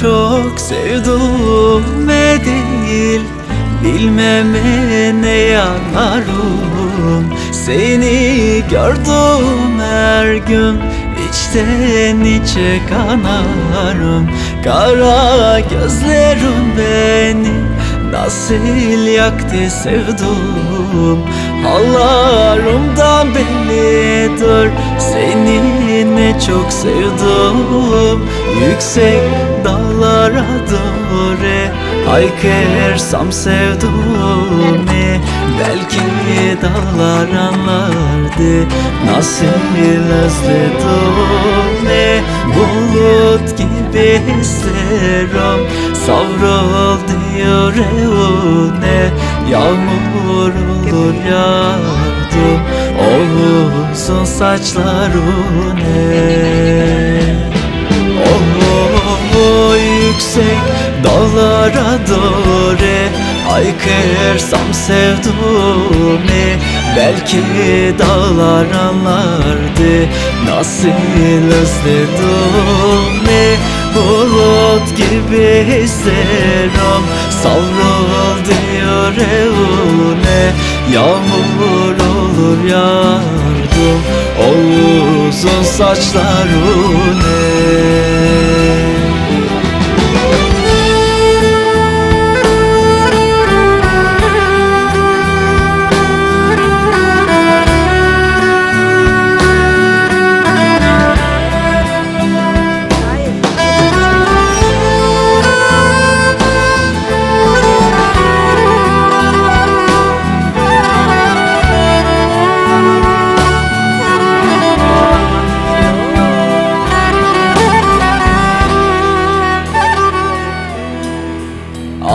çok sevdim e değil. Bilmeme ne yanarım Seni gördüm her gün. İçten içe kanarım. Kara gözlerim beni Nasıl yaktı sevdum Hallarımdan bellidir Seni ne çok sevdim. Yüksek dağlara doğru Haykırsam sevduğumu Belki dağlar anlardı Nasıl özledim Bulut gibi hislerim Savrul diyor evine. Yağmur olur yağdım O uzun saçlarına yüksek dağlara doğru Haykırsam sevduğumu Belki dağlar anlardı Nasıl özledim Bulut gibi hislerim Savrul diyor evine Yağmur olur yardım O uzun saçlarına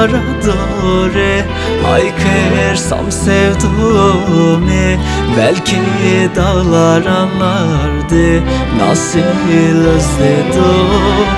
dağlara doğru Haykırsam sevduğumu Belki dağlar anlardı Nasıl özledim